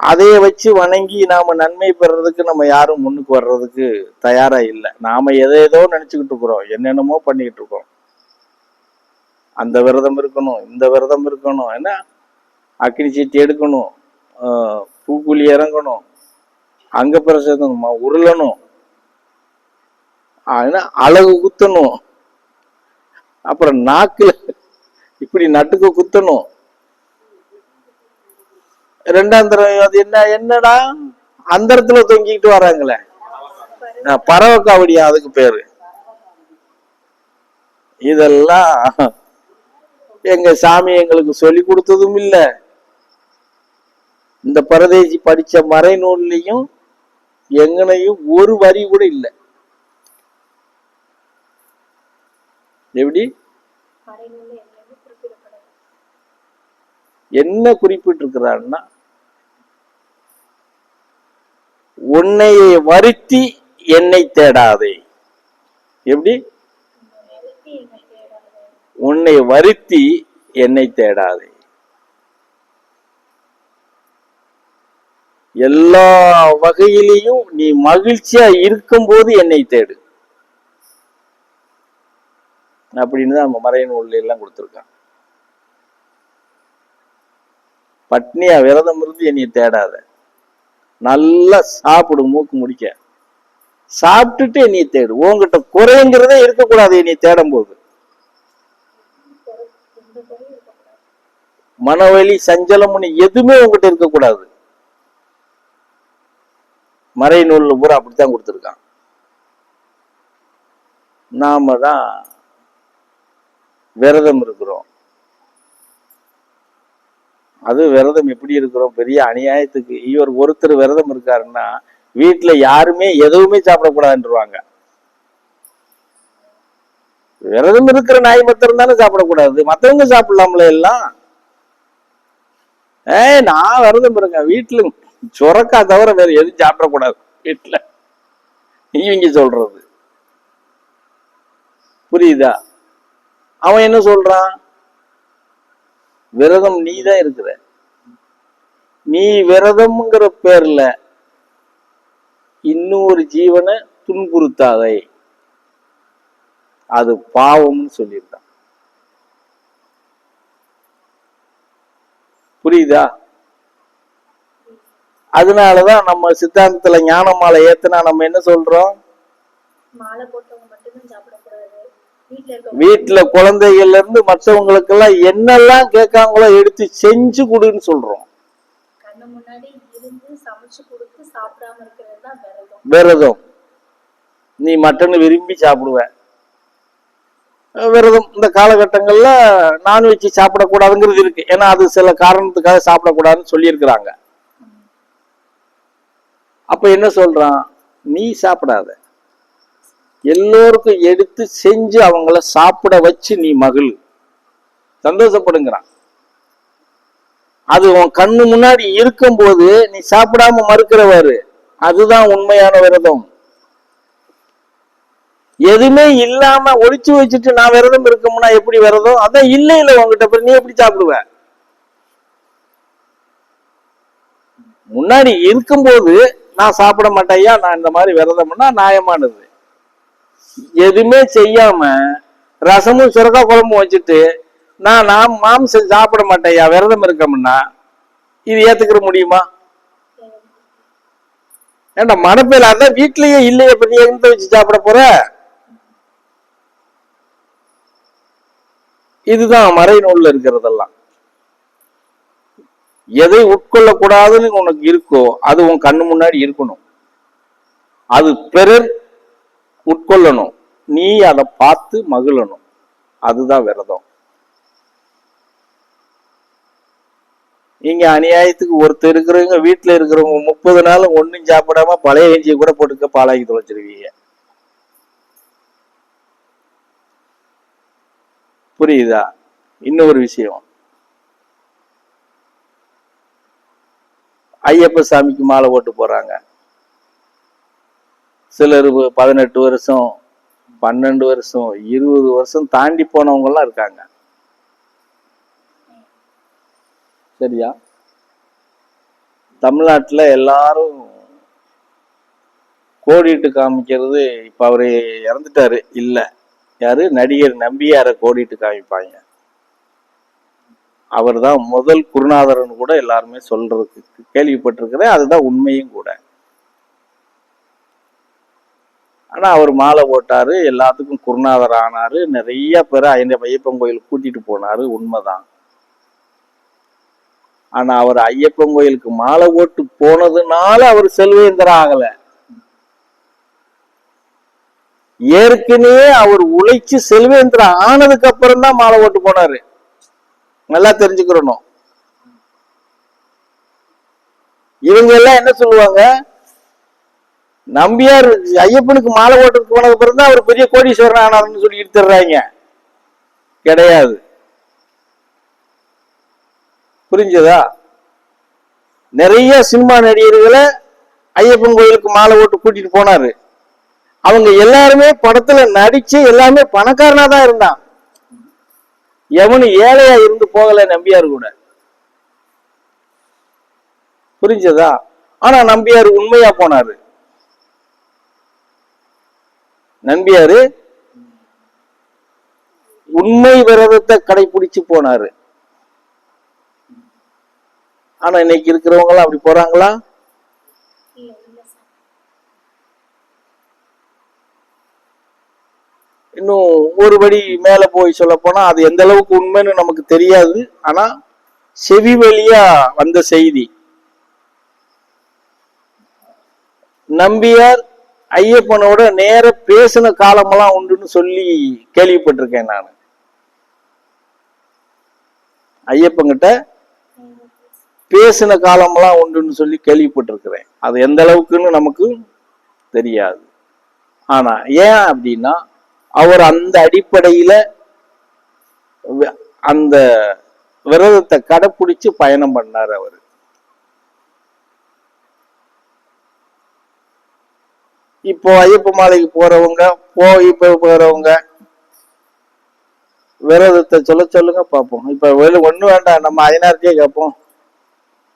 அதைய வச்சு வணங்கி நாம நன்மை பெறதுக்கு நம்ம யாரும் முன்னுக்கு வர்றதுக்கு தயாரா இல்லை. நாம எதை ஏதோ நினைச்சுக்கிட்டு இருக்கிறோம். என்னென்னமோ பண்ணிக்கிட்டு இருக்கோம். அந்த விரதம் இருக்கணும் இந்த விரதம் இருக்கணும் என்ன? அக்கினி சீட்டு எடுக்கணும் பூக்குழி இறங்கணும் அங்க பிரசேதமா உருளணும் ஏன்னா அழகு குத்தணும். அப்புறம் நாக்குல இப்படி நட்டுக்கு குத்தணும். ரெண்டாம் தடவை அது என்ன என்னடா? அந்தரத்துல தொங்கிக்கிட்டு வராங்களே. பறவை காவடியா அதுக்கு பேரு. இதெல்லாம் எங்க சாமி எங்களுக்கு சொல்லி கொடுத்ததும் இல்ல. இந்த பரதேசி படிச்ச மறைநூல்லையும் எங்கனையும் ஒரு வரி கூட இல்ல. எப்படி? என்ன குறிப்பிட்டிருக்கிறான்னா உன்னை வருத்தி என்னை தேடாதே. எப்படி? உன்னை வருத்தி என்னை தேடாதே. எல்லா வகையிலையும் நீ மகிழ்ச்சியா இருக்கும்போது என்னை தேடு. அப்படின்னு தான் நம்ம மறைய நூல்ல எல்லாம் கொடுத்துருக்கான் பட்னியா விரதம் இருந்து என்னை தேடாத. நல்லா சாப்பிடு மூக்கு முடிக்க. சாப்பிட்டுட்டு நீ தேடு. உன்கிட்ட குறைங்கிறதே இருக்கக்கூடாது நீ தேடும் போது மனவழி மனவலி சஞ்சலம்னு எதுவுமே உங்ககிட்ட இருக்கக்கூடாது. மறை நூல்ல பூரா அப்படித்தான் கொடுத்துருக்கான். நாம தான் விரதம் இருக்கிறோம். அது விரதம் எப்படி இருக்கிறோம்? பெரிய அநியாயத்துக்கு. இவர் ஒருத்தர் விரதம் இருக்காருன்னா வீட்டுல யாருமே எதுவுமே சாப்பிடக்கூடாதுன்றவாங்க. விரதம் இருக்கிற நாய் மத்திரம் தானே சாப்பிடக்கூடாது. மத்தவங்க சாப்பிடலாம்ல எல்லாம்? ஏ நான் விரதம் இருங்க வீட்டுல சுரக்கா தவிர வேற எதுவும் சாப்பிடக்கூடாது. வீட்டுல இவங்க சொல்றது. புரியுதா? அவன் என்ன சொல்றான்? விரதம் நீ தான் இருக்கிற. நீ விரதம்ங்கிற பேர்ல இன்னொரு ஜீவனை துன்புறுத்தாதே. அது பாவம்னு சொல்லியிருக்கான். புரியுதா? அதனாலதான் நம்ம சித்தாந்தத்துல ஞான மாலை ஏத்துனா நம்ம என்ன சொல்றோம் மாலை போட்டவங்க மட்டும்தான் சாப்பிடக்கூடாது வீட்டுல குழந்தைகள்ல இருந்து மற்றவங்களுக்கெல்லாம் என்னெல்லாம் கேட்காங்களோ எடுத்து செஞ்சு கொடுன்னு சொல்றோம். விரதம். நீ மட்டன் விரும்பி சாப்பிடுவ. விரதம். இந்த காலகட்டங்கள்ல நான்வெஜ் சாப்பிடக்கூடாதுங்கிறது இருக்கு. ஏன்னா அது சில காரணத்துக்காக சாப்பிடக்கூடாதுன்னு சொல்லியிருக்கிறாங்க. அப்ப என்ன சொல்றான்? நீ சாப்பிடாத. எல்லோருக்கும் எடுத்து செஞ்சு அவங்கள சாப்பிட வச்சு நீ மகிழ் சந்தோஷப்படுங்கிறான். அது உன் கண்ணு முன்னாடி இருக்கும்போது நீ சாப்பிடாம மறுக்கிறவாரு அதுதான் உண்மையான விரதம். எதுவுமே இல்லாம ஒழிச்சு வச்சுட்டு நான் விரதம் இருக்கமுன்னா எப்படி விரதம்? அதான் இல்லை இல்லை உங்ககிட்ட அப்புறம் நீ எப்படி சாப்பிடுவ? முன்னாடி இருக்கும்போது நான் சாப்பிட மாட்டேயா நான் இந்த மாதிரி விரதம்னா நியாயமானது. எதுவுமே செய்யாம ரசமும் சுரக்கா குழம்பும் வச்சுட்டு நான் நான் மாம்சம் சாப்பிட மாட்டேயா விரதம் இருக்கோம்னா இது ஏத்துக்கிற முடியுமா? ஏன்டா மனப்பேல அதான் வீட்லயே இல்லையே இப்ப நீ எங்க வச்சு சாப்பிட போற? இதுதான் மறை நூல்ல இருக்கிறதெல்லாம். எதை உட்கொள்ள கூடாதுன்னு உனக்கு இருக்கோ அது உன் கண்ணு முன்னாடி இருக்கணும். அது பிறர் உட்கொள்ளணும் நீ அதை பார்த்து மகிழணும். அதுதான் விரதம். நீங்க அநியாயத்துக்கு ஒருத்தர் இருக்கிறவங்க வீட்டுல இருக்கிறவங்க முப்பது நாள் ஒண்ணும் சாப்பிடாம பழைய கஞ்சியை கூட போட்டுக்க பாலாக்கி தொலைச்சிருவீங்க. புரியுதா? இன்னொரு விஷயம். ஐயப்ப சாமிக்கு மாலை போட்டு போறாங்க. சிலர் பதினெட்டு வருஷம் பன்னெண்டு வருஷம் இருபது வருஷம் தாண்டி போனவங்கெல்லாம் இருக்காங்க. சரியா? தமிழ்நாட்டில் எல்லாரும் கோடிட்டு காமிக்கிறது இப்போ அவர் இறந்துட்டாரு. இல்லை. யாரு? நடிகர் நம்பியாரை கோடிட்டு காமிப்பாங்க. அவர் தான் முதல் குருநாதரன் கூட எல்லாருமே சொல்றதுக்கு கேள்விப்பட்டிருக்கிறேன். அதுதான் உண்மையும் கூட. ஆனா அவர் மாலை போட்டார் எல்லாத்துக்கும் குருநாதர் ஆனார் நிறைய பேரை ஐயன் ஐயப்பன் கோயிலுக்கு கூட்டிட்டு போனாரு உண்மைதான். ஆனா அவர் ஐயப்பன் கோயிலுக்கு மாலை போட்டு போனதுனால அவர் செல்வேந்தர் ஆகல. ஏற்கனவே அவர் உழைச்சு செல்வேந்திரன் ஆனதுக்கு அப்புறம் தான் மாலை போட்டு போனாரு. நல்லா தெரிஞ்சுக்கிறணும். இவங்க எல்லாம் என்ன சொல்லுவாங்க? நம்பியார் ஐயப்பனுக்கு மாலை ஓட்டுறதுக்கு போனது அப்புறம் அவர் பெரிய கோடீஸ்வரன் ஆனார்னு சொல்லி எடுத்துடுறாங்க கிடையாது. புரிஞ்சதா? நிறைய சினிமா நடிகர்களை ஐயப்பன் கோயிலுக்கு மாலை ஓட்டு கூட்டிட்டு போனாரு. அவங்க எல்லாருமே படத்துல நடிச்சு எல்லாமே பணக்காரனா தான் இருந்தான். எவனு ஏழையா இருந்து போகல நம்பியார் கூட. புரிஞ்சதா? ஆனா நம்பியார் உண்மையா போனாரு. நம்பியாரு? உண்மை விரதத்தை கடைபிடிச்சு போனாரு. ஆனா இன்னைக்கு இருக்கிறவங்க எல்லாம் அப்படி போறாங்களா? இன்னும் ஒருபடி மேல போய் சொல்ல போனா அது எந்த அளவுக்கு உண்மைன்னு நமக்கு தெரியாது. ஆனா செவி வழியா வந்த செய்தி. நம்பியார் ஐயப்பனோட நேர பேசின காலமெல்லாம் உண்டுன்னு சொல்லி கேள்விப்பட்டிருக்கேன் நான். ஐயப்பங்கிட்ட பேசின காலமெல்லாம் உண்டுன்னு சொல்லி கேள்விப்பட்டிருக்கிறேன். அது எந்த அளவுக்குன்னு நமக்கு தெரியாது. ஆனா ஏன் அப்படின்னா அவர் அந்த அடிப்படையில அந்த விரதத்தை கடைப்பிடிச்சு பயணம் பண்ணார் அவர். இப்போ ஐயப்ப மாலைக்கு போறவங்க போய் இப்போ போறவங்க விரதத்தை சொல்ல சொல்லுங்க பார்ப்போம். இப்ப ஒண்ணு வேண்டாம் நம்ம ஐநார்த்தியே கேட்போம்.